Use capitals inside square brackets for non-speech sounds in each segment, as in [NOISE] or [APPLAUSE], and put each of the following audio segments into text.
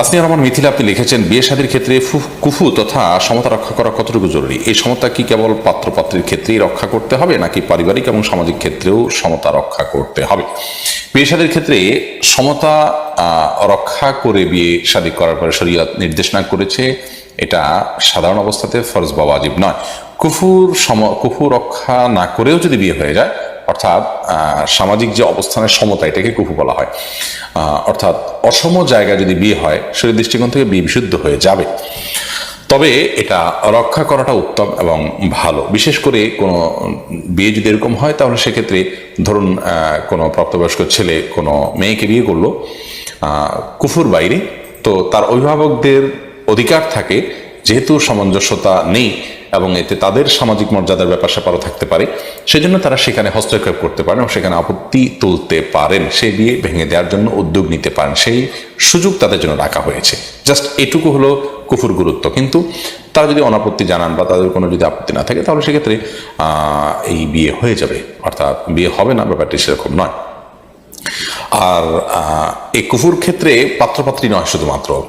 তাসনিয়া রহমান মিথিলা, আপনি লিখেছেন, বিয়ে শাদীর ক্ষেত্রে কুফু তথা সমতা রক্ষা করা কতটুকু জরুরি? এই সমতা কি কেবল পাত্রপাত্রীর ক্ষেত্রেই রক্ষা করতে হবে, নাকি পারিবারিক এবং সামাজিক ক্ষেত্রেও সমতা রক্ষা করতে হবে? বিয়ে শাদীর ক্ষেত্রে সমতা রক্ষা করে বিয়ে শাদী করার পরে শরীয়ত নির্দেশনা করেছে, এটা সাধারণ অবস্থাতে ফরজ বা ওয়াজিব নয়। কুফুর সম, কুফু রক্ষা না করেও যদি বিয়ে হয়ে যায় অর্থাৎ সামাজিক যে অবস্থানের সমতা, এটাকে কুফু বলা হয়। অর্থাৎ, অসম জায়গায় যদি বিয়ে হয় শরীর দৃষ্টিকোণ থেকে বিয়ে বিশুদ্ধ হয়ে যাবে। তবে এটা রক্ষা করাটা উত্তম এবং ভালো। বিশেষ করে কোনো বিয়ে যদি এরকম হয়, তাহলে সেক্ষেত্রে ধরুন কোনো প্রাপ্তবয়স্ক ছেলে কোনো মেয়েকে বিয়ে করল কুফুর বাইরে, তো তার অভিভাবকদের অধিকার থাকে যেহেতু সামঞ্জস্যতা নেই এবং এতে তাদের সামাজিক মর্যাদার ব্যাপার স্যাপারও থাকতে পারে, সেজন্য তারা সেখানে হস্তক্ষেপ করতে পারেন এবং সেখানে আপত্তি তুলতে পারেন। সে বিয়ে ভেঙে দেওয়ার জন্য উদ্যোগ নিতে পারেন। সেই সুযোগ তাদের জন্য রাখা হয়েছে। জাস্ট এটুকু হলো কুফুর গুরুত্ব। কিন্তু তারা যদি অনাপত্তি জানান বা তাদের কোনো যদি আপত্তি না থাকে, তাহলে সেক্ষেত্রে এই বিয়ে হয়ে যাবে। অর্থাৎ বিয়ে হবে না, ব্যাপারটি সেরকম নয়। আর এই কুফুর ক্ষেত্রে পাত্রপাত্রী নয় শুধুমাত্র।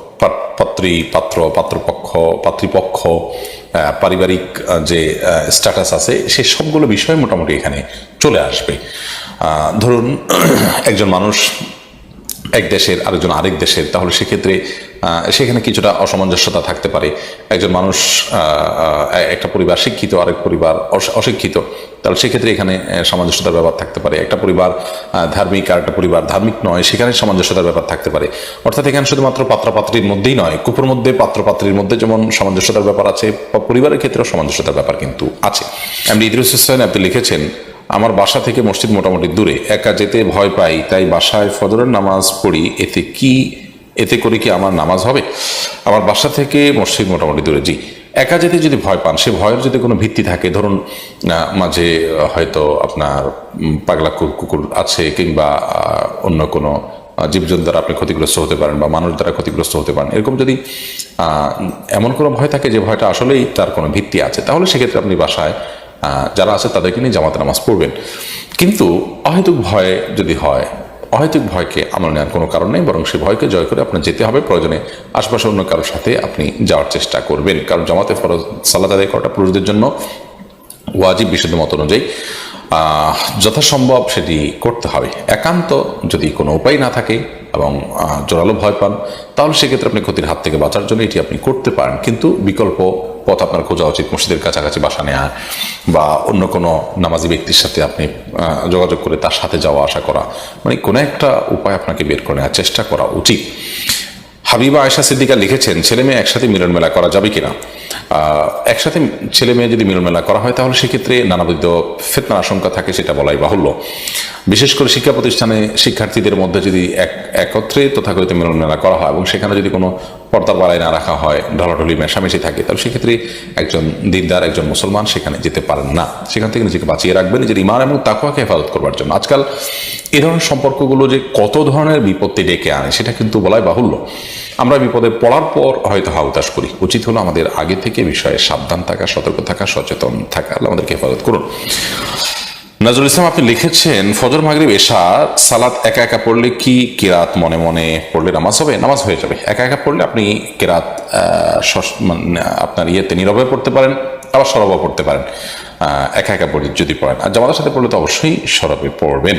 পাত্রী, পাত্র, পাত্রপক্ষ, পাত্রীপক্ষ পারিবারিক যে স্ট্যাটাস আছে, সে সবগুলো বিষয় মোটামুটি এখানে চলে আসবে। ধরুন, [CLEARS THROAT] একজন মানুষ এক দেশের, আরেকজন আরেক দেশের, তাহলে সেক্ষেত্রে সেখানে কিছুটা অসামঞ্জস্যতা থাকতে পারে। একজন মানুষ একটা পরিবার শিক্ষিত, আরেক পরিবার অশিক্ষিত। তাহলে সেক্ষেত্রে এখানে সামঞ্জস্যতার ব্যাপার থাকতে পারে। একটা পরিবার ধার্মিক আর একটা পরিবার ধার্মিক নয়, সেখানে সামঞ্জস্যতার ব্যাপার থাকতে পারে। অর্থাৎ এখানে শুধুমাত্র পাত্রপাত্রীর মধ্যেই নয়, কুপুর মধ্যে, পাত্রপাত্রীর মধ্যে যেমন সামঞ্জস্যতার ব্যাপার আছে পরিবারের ক্ষেত্রেও সামঞ্জস্যতার ব্যাপার কিন্তু আছে। এমনি ইদ্রিস হোসেন, আপনি লিখেছেন, আমার বাসা থেকে মসজিদ মোটামুটি দূরে, একা যেতে ভয় পাই, তাই বাসায় ফজরের নামাজ পড়ি, এতে কি, এতে করে কি আমার নামাজ হবে? আমার বাসা থেকে মসজিদ মোটামুটি দূরে, জি। একা যেতে যদি ভয় পান সে ভয়ের যদি কোনো ভিত্তি থাকে ধরুন মাঝে হয়তো আপনার পাগলা কুকুর আছে কিংবা অন্য কোনো আহ, জীবজন্তু দ্বারা আপনি ক্ষতিগ্রস্ত হতে পারেন বা মানুষ দ্বারা ক্ষতিগ্রস্ত হতে পারেন এরকম যদি এমন কোনো ভয় থাকে যে ভয়টা আসলেই তার কোনো ভিত্তি আছে তাহলে সেক্ষেত্রে আপনি বাসায় যারা আছে তাদেরকে নিয়ে জামাতে নামাজ পড়বেন। কিন্তু অহেতুক ভয় যদি হয় অহেতুক ভয়কে আমল নেওয়ার কোনো কারণ নেই, বরং সে ভয়কে জয় করে আপনার যেতে হবে। প্রয়োজনে আশপাশে অন্য কারোর সাথে আপনি যাওয়ার চেষ্টা করবেন। কারণ জামাতে ফরজ সালাদ আদায় করাটা পুরুষদের জন্য ওয়াজিব বিশুদ্ধ মত অনুযায়ী যথাসম্ভব সেটি করতে হবে। একান্ত যদি কোনো উপায় না থাকে এবং জোরালো ভয় পান, তাহলে সেক্ষেত্রে আপনি ক্ষতির হাত থেকে বাঁচার জন্য এটি আপনি করতে পারেন। কিন্তু বিকল্প পথ আপনার খোঁজা উচিত, মসজিদের কাছাকাছি বাসা নেওয়া বা অন্য কোনো নামাজি ব্যক্তির সাথে আপনি যোগাযোগ করে তার সাথে যাওয়া, আসা করা। মানে কোনো একটা উপায় আপনাকে বের করে নেওয়ার চেষ্টা করা উচিত। হাবিবা আয়সা সিদ্দিকা লিখেছেন, ছেলে মেয়ে একসাথে মিলন মেলা করা যাবে কিনা? একসাথে ছেলে মেয়ে যদি মিলন মেলা করা হয়, তাহলে সেক্ষেত্রে নানাবিধ ফেতনার আশঙ্কা থাকে, সেটা বলাই বাহুল্য। বিশেষ করে শিক্ষা প্রতিষ্ঠানে শিক্ষার্থীদের মধ্যে যদি এক, একত্রে তথাকথিত মিলন মেলা করা হয় এবং সেখানে যদি কোনো পর্দা বাড়ায় না রাখা হয়, ঢলাঢলি, মেশামেশি থাকে, তাহলে সেক্ষেত্রে একজন দিনদার, একজন মুসলমান সেখানে যেতে পারেন না। সেখান থেকে নিজেকে বাঁচিয়ে রাখবেন, নিজের ইমান এবং তাকুয়াকে হেফাজত করবার জন্য। আজকাল এ ধরনের সম্পর্কগুলো যে কত ধরনের বিপত্তি ডেকে আনে, সেটা কিন্তু বলাই বাহুল্য। আমরা বিপদে পড়ার পর হয়তো হাউতাস করি। উচিত হলো আমাদের আগে থেকে বিষয়ে সাবধান থাকা, সতর্ক থাকা, সচেতন থাকা। আমাদেরকে হেফাজত করুন। নজরুল ইসলাম, আপনি লিখেছেন, ফজর, মাগরিব, এশা, সালাত একা একা পড়লে কি কেরাত মনে মনে পড়লে নামাজ হবে? নামাজ হয়ে যাবে। একা একা পড়লে আপনি কেরাত মানে আপনার ইয়েতে নীরবে পড়তে পারেন, আবার সরবও পড়তে পারেন। একা একা পড়ে যদি পড়েন। আর জামাতের সাথে পড়লে তো অবশ্যই সরবে, পড়বেন।